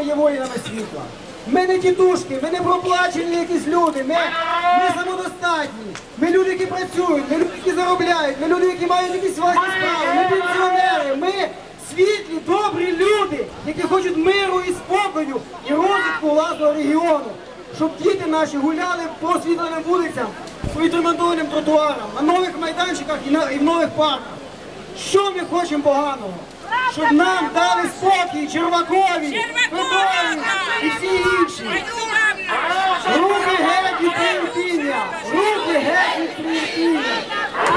ми є воїнами світла. Ми не тітушки, ми не проплачені якісь люди, ми, ми самодостатні. Ми люди, які працюють, ми люди, які заробляють, ми люди, які мають якісь власні справи, ми пенсіонери, ми світлі, добрі люди, які хочуть миру і спокою і розвитку власного регіону. Щоб діти наші гуляли по освітленим вулицям, по відремонтованим тротуарам, на нових майданчиках і, на, і в нових парках. Що ми хочемо поганого? Щоб нам дали спокій Червакові, Петрові і всі інші. Руки геть від приютіння! Руки геть від приютіння!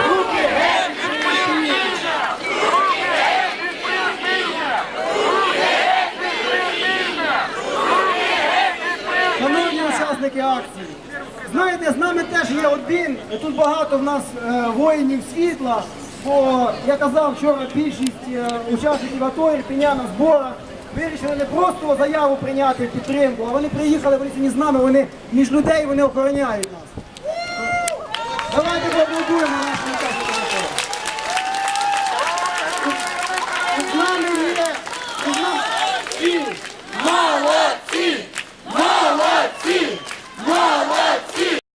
Руки геть від приютіння! Шановні учасники акції, знаєте, з нами теж є один, тут багато в нас е, воїнів світла, бо я казав вчора, більшість е, учасників АТО Ірпеня на зборах вирішили не просто заяву прийняти підтримку, а вони приїхали, вони з нами, вони між людей, вони охороняють нас. Давайте поаплодуємо